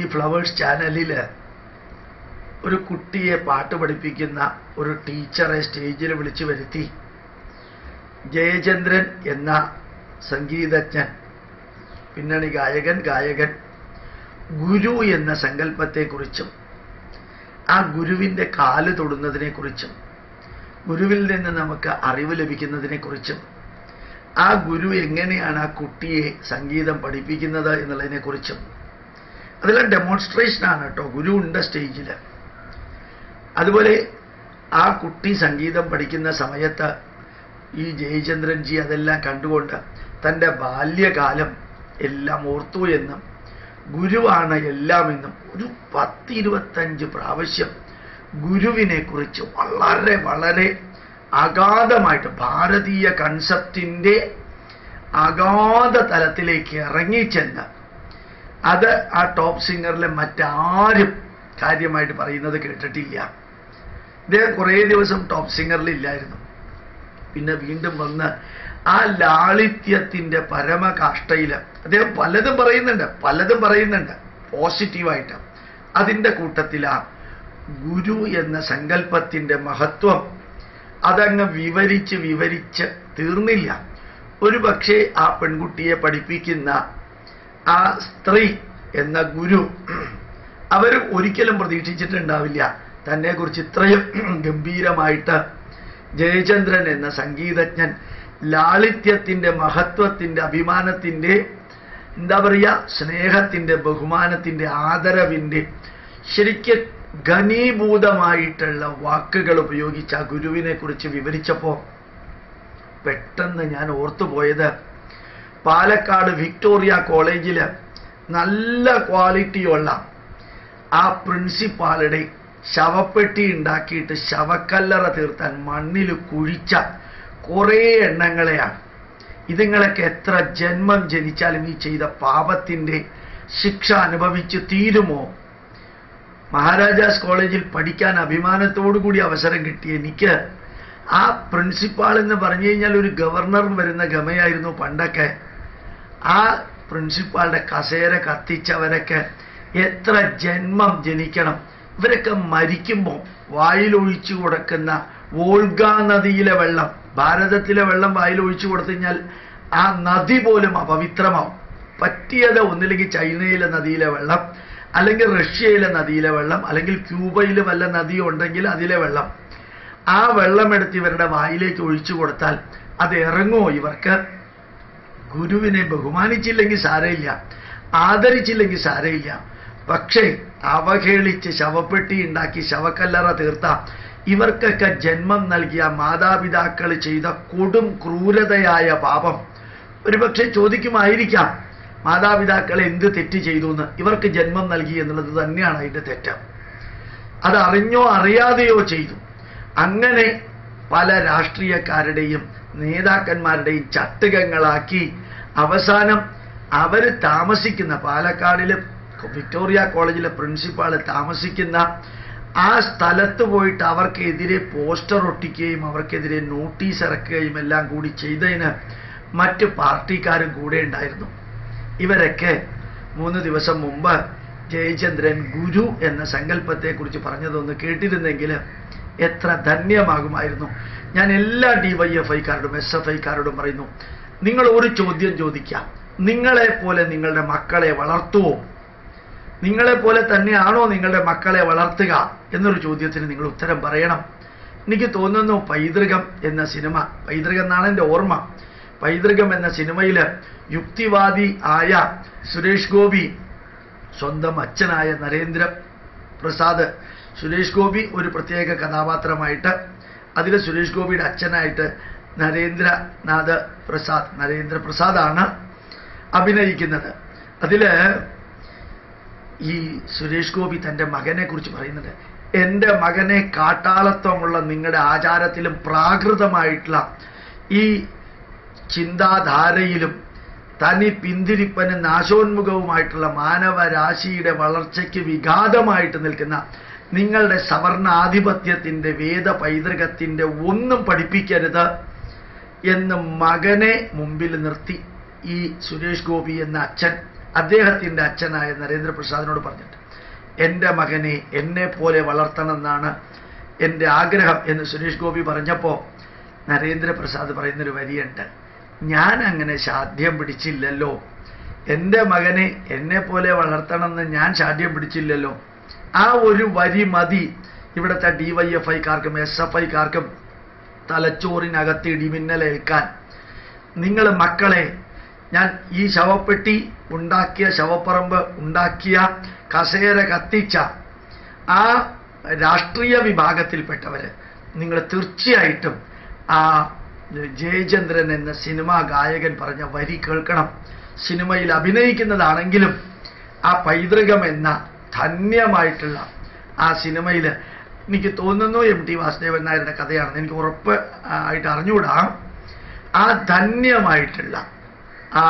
ഈ ഫ്ലവേഴ്സ് ചാനലിൽ ഒരു കുട്ടിയെ പാട്ട് പഠിപ്പിക്കുന്ന ഒരു ടീച്ചറെ സ്റ്റേജിൽ വിളിച്ചു വരുത്തി. ജയചന്ദ്രൻ എന്ന സംഗീതജ്ഞൻ പിന്നണി ഗായകൻ ഗായകൻ ഗുരു എന്ന സങ്കല്പത്തെക്കുറിച്ചും ആ ഗുരുവിന്റെ കാൽ തൊടുന്നതിനെക്കുറിച്ചും ഗുരുവിൽ നിന്ന് നമുക്ക് അറിവ് ലഭിക്കുന്നതിനെക്കുറിച്ചും ആ ഗുരു എങ്ങനെയാണ് ആ കുട്ടിയെ സംഗീതം പഠിപ്പിക്കുന്നത് എന്നുള്ളതിനെക്കുറിച്ചും അതെല്ലാം ഡെമോൺസ്ട്രേഷനാണ് കേട്ടോ. ഗുരു ഉണ്ട് സ്റ്റേജിൽ അതുപോലെ ആ കുട്ടി സംഗീതം പഠിക്കുന്ന സമയത്ത് ഈ ജയചന്ദ്രൻജി അതെല്ലാം കണ്ടുകൊണ്ട് തന്റെ ബാല്യകാലം എല്ലാം ഓർത്തു എന്നും ഗുരുവാണ് എല്ലാമെന്നും ഒരു പത്തിരുപത്തഞ്ച് പ്രാവശ്യം ഗുരുവിനെ കുറിച്ച് വളരെ വളരെ അഗാധമായിട്ട് ഭാരതീയ കൺസെപ്റ്റിന്റെ അഗാധ തലത്തിലേക്ക് ഇറങ്ങിച്ചെന്ന് അത് ആ ടോപ്പ് സിംഗറിലെ മറ്റാരും കാര്യമായിട്ട് പറയുന്നത് കേട്ടിട്ടില്ല. ഇദ്ദേഹം കുറേ ദിവസം ടോപ്പ് സിംഗറിലില്ലായിരുന്നു പിന്നെ വീണ്ടും വന്ന് ആ ലാളിത്യത്തിന്റെ പരമകാഷ്ടയിൽ അദ്ദേഹം പലതും പറയുന്നുണ്ട് പലതും പറയുന്നുണ്ട് പോസിറ്റീവായിട്ട് അതിന്റെ കൂട്ടത്തിലാ ഗുരു എന്ന സങ്കല്പത്തിന്റെ മഹത്വം അതങ്ങ് വിവരിച്ച് വിവരിച്ച് തീർന്നില്ല. ഒരു പക്ഷേ ആ പെൺകുട്ടിയെ പഠിപ്പിക്കുന്ന ആ സ്ത്രീ എന്ന ഗുരു അവർ ഒരിക്കലും പ്രതീക്ഷിച്ചിട്ടുണ്ടാവില്ല. തന്നെക്കുറിച്ച് ഇത്രയും ഗംഭീരമായിട്ട് ജയചന്ദ്രൻ എന്ന സംഗീതജ്ഞൻ ലാളിത്യത്തിന്റെ മഹത്വത്തിന്റെ അഭിമാനത്തിന്റെ എന്താ പറയുക സ്നേഹത്തിന്റെ ബഹുമാനത്തിന്റെ ആദരവിന്റെ ശരിക്ക് ഘനീഭൂതമായിട്ടുള്ള വാക്കുകൾ ഉപയോഗിച്ച് ആ ഗുരുവിനെ കുറിച്ച് വിവരിച്ചപ്പോൾ പെട്ടെന്ന് ഞാൻ ഓർത്തുപോയത് പാലക്കാട് വിക്ടോറിയ കോളേജിൽ നല്ല ക്വാളിറ്റിയുള്ള ആ പ്രിൻസിപ്പാളുടെ ശവപ്പെട്ടി ഉണ്ടാക്കിയിട്ട് ശവക്കല്ലറ തീർത്താൻ മണ്ണിൽ കുഴിച്ച കുറേ എണ്ണങ്ങളെയാണ്. ഇതുങ്ങളൊക്കെ എത്ര ജന്മം ജനിച്ചാലും ഈ ചെയ്ത പാപത്തിന്റെ ശിക്ഷ അനുഭവിച്ച് തീരുമോ? മഹാരാജാസ് കോളേജിൽ പഠിക്കാൻ അഭിമാനത്തോടുകൂടി അവസരം കിട്ടി എനിക്ക് ആ പ്രിൻസിപ്പാൾ എന്ന് പറഞ്ഞു കഴിഞ്ഞാൽ ഒരു ഗവർണർ വരുന്ന ഗമയായിരുന്നു പണ്ടൊക്കെ. ആ പ്രിൻസിപ്പാളുടെ കസേര കത്തിച്ചവരൊക്കെ എത്ര ജന്മം ജനിക്കണം. ഇവരൊക്കെ മരിക്കുമ്പോൾ വായിലൊഴിച്ചു കൊടുക്കുന്ന വോൾഗ നദിയിലെ വെള്ളം ഭാരതത്തിലെ വെള്ളം വായിലൊഴിച്ചു കൊടുത്തു ആ നദി പോലും അപവിത്രമാവും. പറ്റിയത് ഒന്നില്ലെങ്കിൽ ചൈനയിലെ നദിയിലെ വെള്ളം അല്ലെങ്കിൽ റഷ്യയിലെ നദിയിലെ വെള്ളം അല്ലെങ്കിൽ ക്യൂബയിൽ വല്ല നദി ഉണ്ടെങ്കിൽ അതിലെ വെള്ളം. ആ വെള്ളമെടുത്ത് ഇവരുടെ വായിലേക്ക് ഒഴിച്ചു കൊടുത്താൽ അത് ഇറങ്ങുമോ ഇവർക്ക്? ഗുരുവിനെ ബഹുമാനിച്ചില്ലെങ്കിൽ സാരയില്ല ആദരിച്ചില്ലെങ്കിൽ സാരയില്ല പക്ഷേ അവഹേളിച്ച് ശവപ്പെട്ടി ഉണ്ടാക്കി ശവക്കല്ലറ തീർത്ത ഇവർക്കൊക്കെ ജന്മം നൽകിയ മാതാപിതാക്കൾ ചെയ്ത കൊടും ക്രൂരതയായ പാപം. ഒരുപക്ഷെ ചോദിക്കുമായിരിക്കാം മാതാപിതാക്കൾ എന്ത് തെറ്റ് ചെയ്തു എന്ന്? ഇവർക്ക് ജന്മം നൽകി എന്നുള്ളത് തന്നെയാണ് അതിന്റെ തെറ്റ്. അത് അറിഞ്ഞോ അറിയാതെയോ ചെയ്തു. അങ്ങനെ പല രാഷ്ട്രീയക്കാരുടെയും നേതാക്കന്മാരുടെയും ചട്ടുകങ്ങളാക്കി അവസാനം അവർ താമസിക്കുന്ന പാലക്കാടിലെ വിക്ടോറിയ കോളേജിലെ പ്രിൻസിപ്പാൾ താമസിക്കുന്ന ആ സ്ഥലത്ത് പോയിട്ട് അവർക്കെതിരെ പോസ്റ്റർ ഒട്ടിക്കുകയും അവർക്കെതിരെ നോട്ടീസ് ഇറക്കുകയും എല്ലാം കൂടി ചെയ്തതിന് മറ്റ് പാർട്ടിക്കാരും കൂടെ ഉണ്ടായിരുന്നു. ഇവരൊക്കെ മൂന്ന് ദിവസം മുമ്പ് ജയചന്ദ്രൻ ഗുരു എന്ന സങ്കല്പത്തെക്കുറിച്ച് പറഞ്ഞതൊന്ന് കേട്ടിരുന്നെങ്കിൽ എത്ര ധന്യമാകുമായിരുന്നു. ഞാൻ എല്ലാ ഡി വൈ എഫ് ഐക്കാരോടും എസ് എഫ് ഐക്കാരോടും പറയുന്നു നിങ്ങൾ ഒരു ചോദ്യം ചോദിക്കാം. നിങ്ങളെ പോലെ നിങ്ങളുടെ മക്കളെ വളർത്തുവോ? നിങ്ങളെ പോലെ തന്നെയാണോ നിങ്ങളുടെ മക്കളെ വളർത്തുക? എന്നൊരു ചോദ്യത്തിന് നിങ്ങൾ ഉത്തരം പറയണം. എനിക്ക് തോന്നുന്നു പൈതൃകം എന്ന സിനിമ പൈതൃകം എന്നാണ് എന്റെ ഓർമ്മ. പൈതൃകം എന്ന സിനിമയിൽ യുക്തിവാദി ആയ സുരേഷ് ഗോപി സ്വന്തം അച്ഛനായ നരേന്ദ്ര പ്രസാദ്. സുരേഷ് ഗോപി ഒരു പ്രത്യേക കഥാപാത്രമായിട്ട് അതിൽ സുരേഷ് ഗോപിയുടെ അച്ഛനായിട്ട് നരേന്ദ്രനാഥ് പ്രസാദ് നരേന്ദ്ര പ്രസാദാണ് അഭിനയിക്കുന്നത്. അതിൽ ഈ സുരേഷ് ഗോപി തന്റെ മകനെ കുറിച്ച് പറയുന്നുണ്ട്. എന്റെ മകനെ കാട്ടാളത്വമുള്ള നിങ്ങളുടെ ആചാരത്തിലും പ്രാകൃതമായിട്ടുള്ള ഈ ചിന്താധാരയിലും തനി പിന്തിരിപ്പനും നാശോന്മുഖവുമായിട്ടുള്ള മാനവരാശിയുടെ വളർച്ചയ്ക്ക് വിഘാതമായിട്ട് നിൽക്കുന്ന നിങ്ങളുടെ സവർണാധിപത്യത്തിന്റെ വേദ പൈതൃകത്തിന്റെ ഒന്നും പഠിപ്പിക്കരുത് എന്ന് മകനെ മുമ്പിൽ നിർത്തി ഈ സുരേഷ് ഗോപി എന്ന അച്ഛൻ അദ്ദേഹത്തിന്റെ അച്ഛനായ നരേന്ദ്രപ്രസാദിനോട് പറഞ്ഞിട്ട് എന്റെ മകനെ എന്നെ പോലെ വളർത്തണമെന്നാണ് എന്റെ ആഗ്രഹം എന്ന് സുരേഷ് ഗോപി പറഞ്ഞപ്പോൾ നരേന്ദ്രപ്രസാദ് പറയുന്നൊരു വരിയുണ്ട്. ഞാൻ അങ്ങനെ ശാഠ്യം പിടിച്ചില്ലല്ലോ. എന്റെ മകനെ എന്നെ പോലെ വളർത്തണമെന്ന് ഞാൻ ശാഠ്യം പിടിച്ചില്ലല്ലോ. ആ ഒരു വരി മതി. ഇവിടുത്തെ ഡി വൈ എഫ് ഐക്കാർക്കും എസ് എഫ് ഐക്കാർക്കും തലച്ചോറിനകത്ത് ഇടിമിന്നലേൽക്കാൻ നിങ്ങൾ മക്കളെ ഞാൻ ഈ ശവപ്പെട്ടി ഉണ്ടാക്കിയ ശവപ്പറമ്പ് ഉണ്ടാക്കിയ കസേര കത്തിച്ച ആ രാഷ്ട്രീയ വിഭാഗത്തിൽപ്പെട്ടവർ നിങ്ങൾ തീർച്ചയായിട്ടും ആ ജയചന്ദ്രൻ എന്ന സിനിമാ ഗായകൻ പറഞ്ഞ വരി കേൾക്കണം. സിനിമയിൽ അഭിനയിക്കുന്നതാണെങ്കിലും ആ പൈതൃകം എന്ന ധന്യമായിട്ടുള്ള ആ സിനിമയിൽ എനിക്ക് തോന്നുന്നു എം ടി വാസുദേവൻ നായരുടെ കഥയാണെന്ന് എനിക്ക് ഉറപ്പ് ആയിട്ട് അറിഞ്ഞുകൂടാ. ആ ധന്യമായിട്ടുള്ള ആ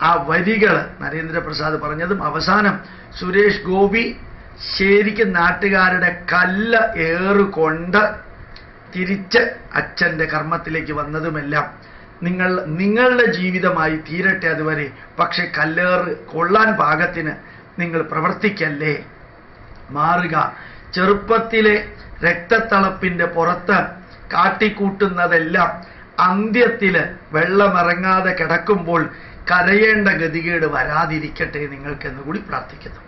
ആ വരികൾ നരേന്ദ്രപ്രസാദ് പറഞ്ഞതും അവസാനം സുരേഷ് ഗോപി ശരിക്കും നാട്ടുകാരുടെ കല്ല് ഏറുകൊണ്ട് തിരിച്ച് അച്ഛന്റെ കർമ്മത്തിലേക്ക് വന്നതുമെല്ലാം നിങ്ങൾ നിങ്ങളുടെ ജീവിതമായി തീരട്ടെ അതുവരെ. പക്ഷെ കല്ലേറ് കൊള്ളാൻ പാകത്തിന് നിങ്ങൾ പ്രവർത്തിക്കല്ലേ? മാറുക. ചെറുപ്പത്തിലെ രക്തത്തളപ്പിന്റെ പുറത്ത് കാട്ടിക്കൂട്ടുന്നതെല്ലാം അന്ത്യത്തിൽ വെള്ളമിറങ്ങാതെ കിടക്കുമ്പോൾ കരയേണ്ട ഗതികേട് വരാതിരിക്കട്ടെ നിങ്ങൾക്കെന്ന് കൂടി പ്രാർത്ഥിക്കുന്നു.